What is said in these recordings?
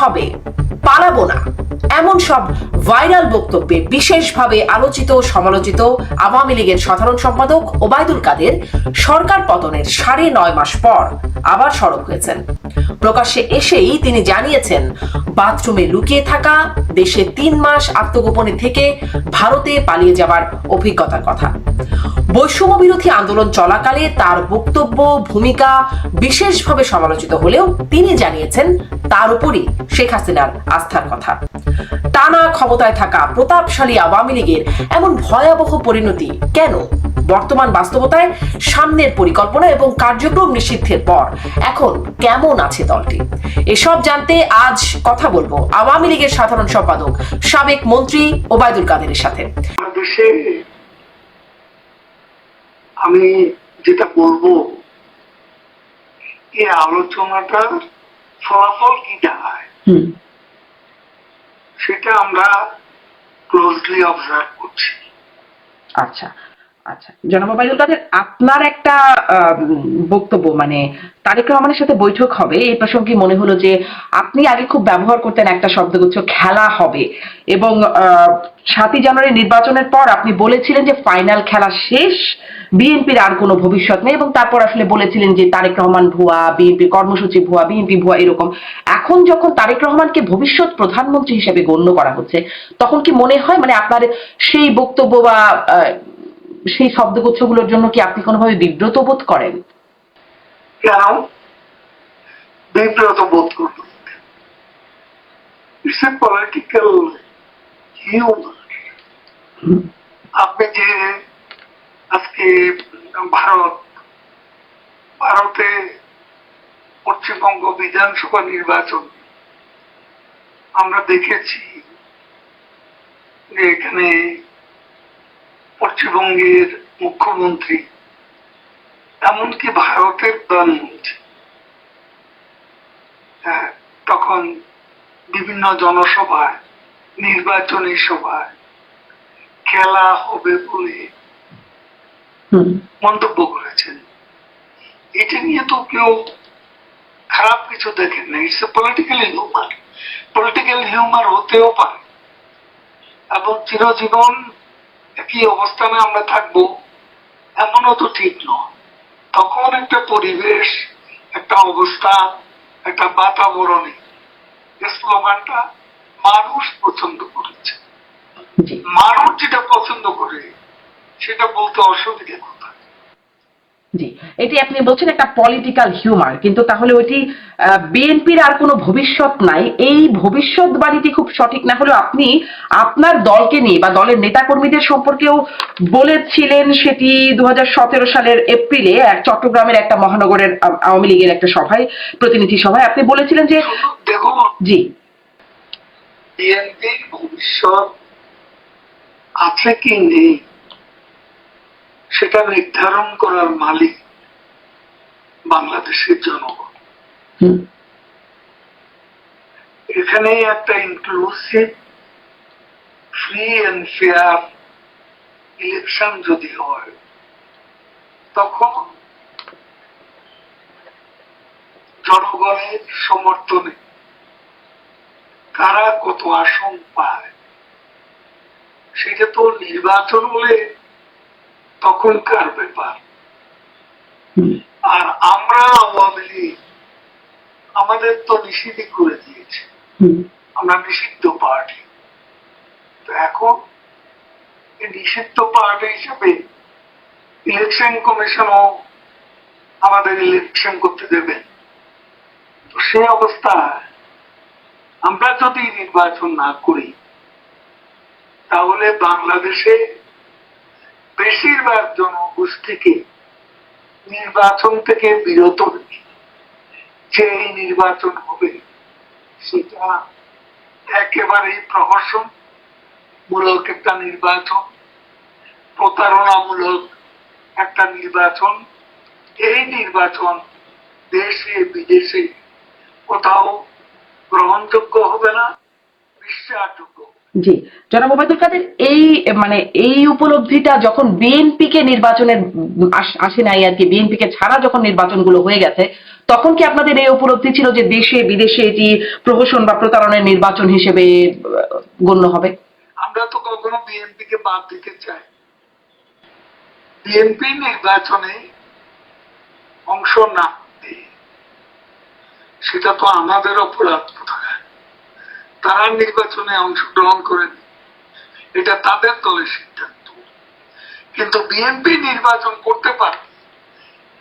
হবে। পালাবো না। এমন সব ভাইরাল বক্তব্যে বিশেষভাবে আলোচিত সমালোচিত আওয়ামী লীগের সাধারণ সম্পাদক ওবায়দুল কাদের সরকার পতনের সাড়ে নয় মাস পর আবার সরব হয়েছেন। প্রকাশ্যে এসেই তিনি জানিয়েছেন, বাথরুমে লুকিয়ে থাকা, দেশে তিন মাস আত্মগোপনে থেকে ভারতে পালিয়ে যাবার অভিজ্ঞতার কথা। বৈষম্য বিরোধী আন্দোলন চলাকালে তার বক্তব্য, ভূমিকা বিশেষভাবে সমালোচিত হলেও তিনি জানিয়েছেন, তার উপরই শেখ হাসিনার আস্থার কথা। টানা ক্ষমতায় থাকা প্রতাপশালী আওয়ামী লীগের এমন ভয়াবহ পরিণতি কেন? বর্তমান বাস্তবতায় সামনের পরিকল্পনা এবং কার্যক্রম নিষিদ্ধের পর এখন কেমন আছে দলটি? এসব জানতে আজ কথা বলব আওয়ামী লীগের সাধারণ সম্পাদক, সাবেক মন্ত্রী ওবায়দুল কাদেরের সাথে। আমি যেটা বলব এই আলোচনাটার ফলাফল কি দাঁড়ায় সেটা আমরা ক্লোজলি অবজার্ভ করছি। আচ্ছা। আচ্ছা জনাব ওবায়দুল কাদের, আপনার একটা বক্তব্য মানে তারেক রহমানের সাথে বৈঠক হবে, এই প্রসঙ্গে মনে হলো যে আপনি আগে খুব ব্যবহার করতেন একটা শব্দগুচ্ছ, খেলা হবে। এবং সাতই জানুয়ারি নির্বাচনের পর আপনি বলেছিলেন যে ফাইনাল খেলা শেষ, বিএনপির আর কোনো ভবিষ্যৎ নেই, এবং তারপর আসলে বলেছিলেন যে তারেক রহমান ভুয়া, বিএনপি কর্মসূচি ভুয়া, বিএনপি ভুয়া, এরকম। এখন যখন তারেক রহমানকে ভবিষ্যৎ প্রধানমন্ত্রী হিসেবে গণ্য করা হচ্ছে, তখন কি মনে হয় মানে আপনার সেই বক্তব্য বা সেই শব্দগুচ্ছগুলোর জন্য কি আপনি কোনোভাবে বিব্রত বোধ করেন? বিব্রত বোধ করব। আপনি যে আজকে ভারত, ভারতে পশ্চিমবঙ্গ বিধানসভা নির্বাচন, আমরা দেখেছি যে এখানে পশ্চিমবঙ্গের মুখ্যমন্ত্রী এমনকি ভারতের প্রধানমন্ত্রী। হ্যাঁ, তখন বিভিন্ন জনসভায় নির্বাচনী সভায় খেলা হবে বলে মন্তব্য করেছেন। এটা নিয়ে তো কেউ খারাপ কিছু দেখেন না। It's a political humour political humour হতেও পারে। এবং চিরজীবন একই অবস্থানে আমরা থাকব এমনও তো ঠিক নয়। তখন একটা পরিবেশ একটা অবস্থা একটা বাতাবরণে স্লোগানটা মানুষ পছন্দ করেছে। মানুষ যেটা পছন্দ করে সেটা বলতে অসুবিধা জি এটি আপনি বলছেন একটা পলিটিক্যাল হিউমার কিন্তু তাহলে ওইটি বিএনপির আর কোনো ভবিষ্যৎ নাই। এই ভবিষ্যৎবাণীটি খুব সঠিক না হলেও আপনি আপনার দলকে নিয়ে বা দলের নেতাকর্মীদের সম্পর্কেও বলেছিলেন সেটি দু হাজার সতেরো সালের এপ্রিলে এক চট্টগ্রামের একটা মহানগরের আওয়ামী লীগের একটা সভায় প্রতিনিধি সভায়। আপনি বলেছিলেন যে দেখুন জি। বিএনপির ভবিষ্যৎ আছে কি নেই? সেটা নির্ধারণ করার মালিক বাংলাদেশের জনগণ। এখানে একটা inclusive free and fair election যদি হয় তখন জনগণের সমর্থনে কারা কত আসন পায় সেটা তো নির্বাচন হলে তখনকার ব্যাপার? আর আমরা আওয়ামী লীগ আমাদের তো নিষিদ্ধ করে দিয়েছে। আমরা নিষিদ্ধ পার্টি তো এখন নিষিদ্ধ পার্টি হিসেবে ইলেকশন কমিশনও আমাদের ইলেকশন করতে দেবেন তো সেই অবস্থা আমরা যদি নির্বাচন না করি তাহলে বাংলাদেশে বেশিরভাগ জনগোষ্ঠীকে নির্বাচন থেকে বিরত যে নির্বাচন হবে সেটা একেবারেই প্রহসন মূলক একটা নির্বাচন, প্রতারণামূলক একটা নির্বাচন এই নির্বাচন দেশে, বিদেশে কোথাও গ্রহণযোগ্য হবে না, বিশ্বাসযোগ্য। জি। জনাব ওবায়দুল কাদের, এই মানে এই উপলব্ধিটা যখন বিএনপি কে নির্বাচনের আসে নাই আর কি বিএনপি কে ছাড়া যখন নির্বাচনগুলো হয়ে গেছে, তখন কি আপনাদের এই উপলব্ধি ছিল যে দেশে, বিদেশে এটি প্রহসন বা প্রতারণের নির্বাচন হিসেবে গণ্য হবে? আমরা তো কখনো বিএনপি কে বাদ দিতে চাই। বিএনপি নির্বাচনে অংশ না সেটা তো আমাদের অপরাধ কোথায় তারা নির্বাচনে অংশগ্রহণ করেন। এটা তাদের দলের সিদ্ধান্ত। কিন্তু বিএনপি নির্বাচন করতে পারে,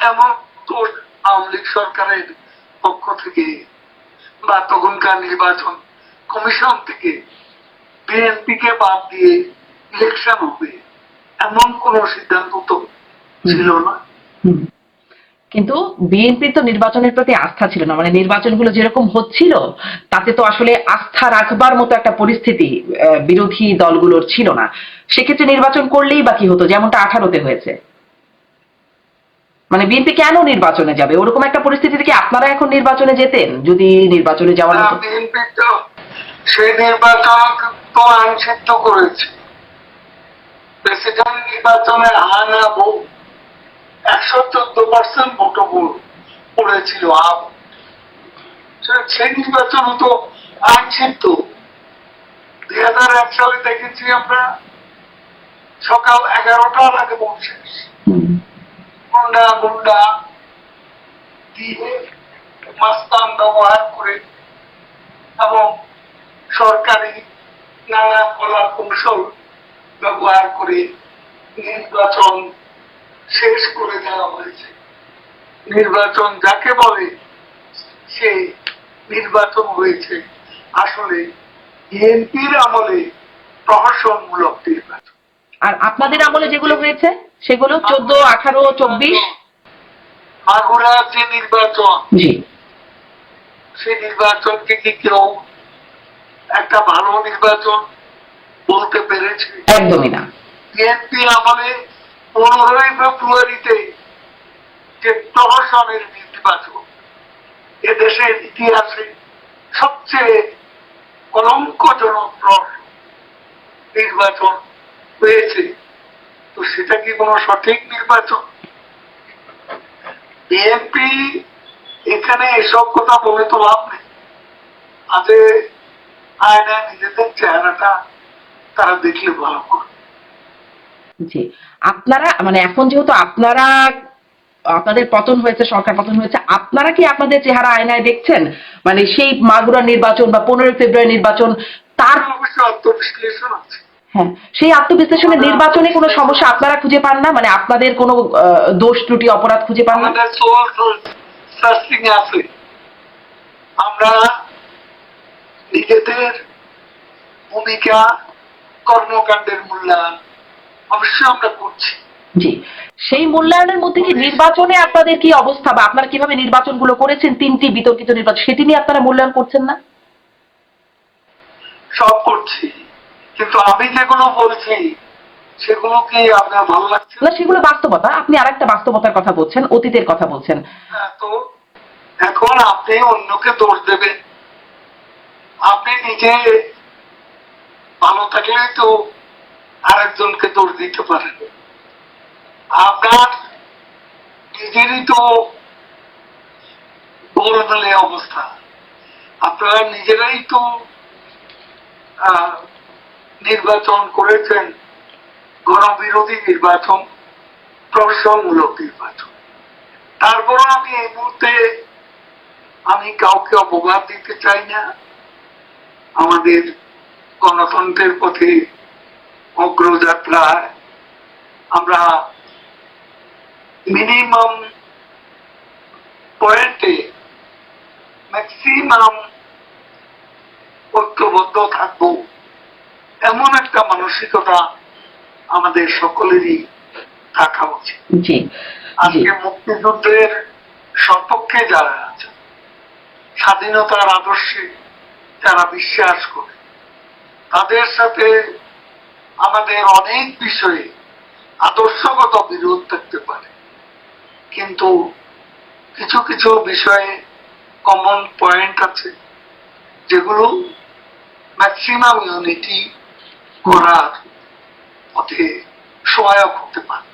এমন তো আওয়ামী লীগ সরকারের পক্ষ থেকে বা তখনকার নির্বাচন কমিশন থেকে বিএনপি কে বাদ দিয়ে ইলেকশন হবে, এমন কোন সিদ্ধান্ত তো ছিল না। কিন্তু বিএনপির তো নির্বাচনের প্রতি আস্থা ছিল না। মানে নির্বাচনগুলো যেরকম হচ্ছিল তাতে তো আসলে আস্থা রাখবার মতো একটা পরিস্থিতি বিরোধী দলগুলোর ছিল না। সেক্ষেত্রে নির্বাচন করলেই বা কি হতো? যেমনটা আঠারোতে হয়েছে। মানে বিএনপি কেন নির্বাচনে যাবে? ওরকম একটা পরিস্থিতি থেকে আপনারা এখন নির্বাচনে যেতেন যদি নির্বাচনে যাওয়ার বিএনপি তো সেই নির্বাচন তো আইনসিদ্ধ করেছে। প্রেসিডেন্ট নির্বাচনে আনা ভোট একশো পার্সেন্ট ভোট পড়েছিল আপ সে- সেই নির্বাচন তো আইনসিদ্ধ দুই হাজার এক সালে দেখেছি আমরা সকাল এগারোটার আগে শেষ গুন্ডা গুন্ডা দিয়ে মাস্তান ব্যবহার করে এবং সরকারি নানা কলা কৌশল ব্যবহার করে নির্বাচন শেষ করে দেওয়া হয়েছে। নির্বাচন যাকে বলে সে নির্বাচন হয়েছে। আসলে বিএনপির আমলে প্রহসনমূলক নির্বাচন। আর আপনাদের আমলে যেগুলো হয়েছে সেগুলো চোদ্দ আঠারো চব্বিশ? মাগুরার যে নির্বাচন জি। সেই নির্বাচনকে কি কেউ একটা ভালো নির্বাচন বলতে পেরেছে? একদমই না। বিএনপি আমলে পনেরোই ফেব্রুয়ারিতে যে প্রহসনের নির্বাচন এ দেশের ইতিহাসে সবচেয়ে কলঙ্কজনক নির্বাচন হয়েছে। তো সেটা কি কোনো সঠিক নির্বাচন? বিএনপি এখানে এসব কথা বলে তো লাভ নেই। আজে আয়নায় নিজেদের চেহারাটা তারা দেখলে ভালো করে। জি। আপনারা মানে এখন যেহেতু আপনারা আপনাদের পতন হয়েছে সরকার পতন হয়েছে আপনারা কি আপনাদের চেহারা আয়নায় দেখছেন? মানে সেই মাগুরা নির্বাচন বা পনেরোই ফেব্রুয়ারি নির্বাচন তার আত্মবিশ্লেষণ আছে। হ্যাঁ সেই আত্মবিশ্লেষণে নির্বাচনে কোনো সমস্যা আপনারা খুঁজে পান না? মানে আপনাদের কোনো দোষ ত্রুটি অপরাধ খুঁজে পান না? আছে। আমরা নিজেদের ভূমিকা কর্মকাণ্ডের মূল্যায়ন অবশ্যই আমরা করছি। জি। সেই মূল্যায়নের মধ্যে কি নির্বাচনে আপনাদের কি অবস্থা বা আপনারা কীভাবে নির্বাচনগুলো করেছেন তিনটি বিতর্কিত নির্বাচন সেটি নিয়ে আপনারা মূল্যায়ন করছেন না? সব করছি। কিন্তু আমি যেগুলো বলছি সেগুলো কি আপনার ভালো লাগছে? না সেগুলো বাস্তবতা। আপনি আরেকটা বাস্তবতার কথা বলছেন অতীতের কথা বলছেন। হ্যাঁ, তো এখন আপনি অন্যকে দোষ দেবেন। আপনি নিজে ভালো থাকলে তো আরেকজনকে দোষ দিতে পারেন। আপনার নিজেরই তো গোলমেলে অবস্থা। আপনারা নিজেরাই তো নির্বাচন করেছেন, গণবিরোধী নির্বাচন প্রশাসনমূলক নির্বাচন। তারপর আমি এই মুহূর্তে, আমি কাউকে অপবাদ দিতে চাই না। আমাদের গণতন্ত্রের পথে অগ্রযাত্রায় আমরা মিনিমাম পয়েন্টে ম্যাক্সিমাম ঐক্যবদ্ধ থাকব। এমন একটা মানসিকতা আমাদের সকলেরই থাকা উচিত। আজকে মুক্তিযুদ্ধের সপক্ষে যারা আছে স্বাধীনতার আদর্শে যারা বিশ্বাস করে তাদের সাথে আমাদের অনেক বিষয়ে আদর্শগত বিরোধ কিন্তু কিছু কিছু বিষয়ে কমন পয়েন্ট আছে যেগুলো ম্যাক্সিমাম ইউনিটি করার পথে সহায়ক হতে পারে।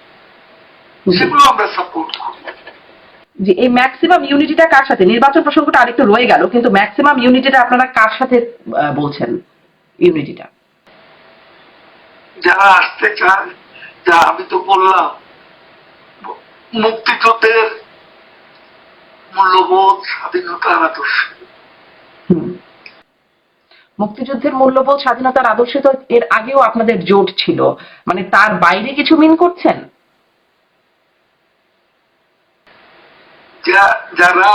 সেগুলো আমরা সাপোর্ট করি। যে এই ম্যাক্সিমাম ইউনিটিটা কার সাথে? নির্বাচন প্রসঙ্গটা আরেকটু রয়ে গেল কিন্তু ম্যাক্সিমাম ইউনিটিটা আপনারা কার সাথে বলছেন ইউনিটিটা যারা আসতে চান যা আমি তো বললাম মুক্তিযুদ্ধের মূল্যবোধ স্বাধীনতার আদর্শ। মুক্তিযুদ্ধের মূল্যবোধ স্বাধীনতার আদর্শে তো এর আগেও আপনাদের জোট ছিল। মানে তার বাইরে কিছু মিন করছেন? যারা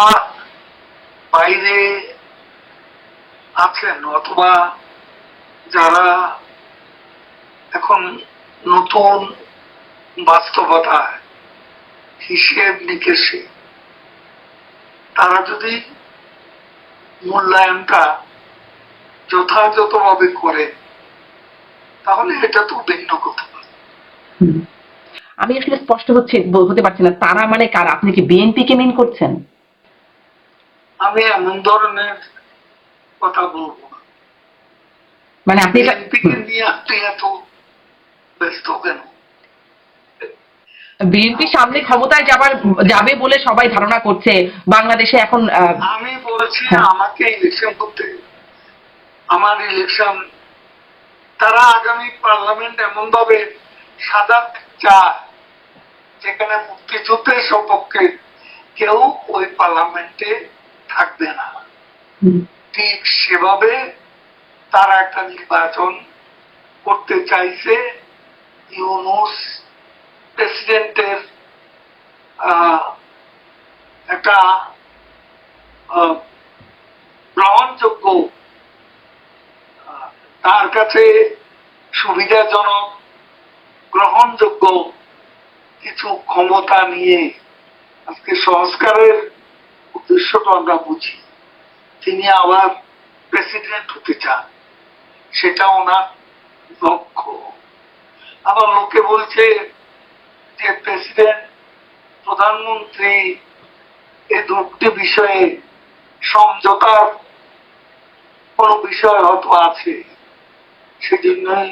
বাইরে আছেন অথবা যারা এখন নতুন বাস্তবতায় হিসেব নিকেশে তারা যদি মূল্যায়নটা যথাযথভাবে করে তাহলে এটা তো ভিন্ন কথা। আমি আসলে স্পষ্ট হচ্ছে হতে পারছি না তারা মানে কার? আপনি কি বিএনপি কে মিন করছেন? আমি এমন ধরনের কথা বলব মানে আপনি এটা বিএনপিকে নিয়ে আপনি এত ব্যস্ত কেন? বিএনপি সামনে ক্ষমতায় যাবার যাবে বলে সবাই ধারণা করছে বাংলাদেশে এখন আমি বলেছি হ্যাঁ। আমাকে ইলেকশন করতে। আমার ইলেকশন তারা আগামী পার্লামেন্ট এমন ভাবে সাদা চায় যেখানে মুক্তিযুদ্ধের সপক্ষে কেউ ওই পার্লামেন্টে থাকবে না। ঠিক সেভাবে তারা একটা নির্বাচন করতে চাইছে ইউনুস প্রেসিডেন্টের একটা গ্রহণযোগ্য তার কাছে সুবিধাজনক, গ্রহণযোগ্য কিছু ক্ষমতা নিয়ে আজকে সংস্কারের উদ্দেশ্যটা আমরা বুঝি। তিনি আবার প্রেসিডেন্ট হতে চান। সেটা ওনার লক্ষ্য। আবার লোকে বলছে যে প্রেসিডেন্ট প্রধানমন্ত্রী এই দুটি বিষয়ে সমঝোতার কোন বিষয় হয়তো আছে। সেজন্যই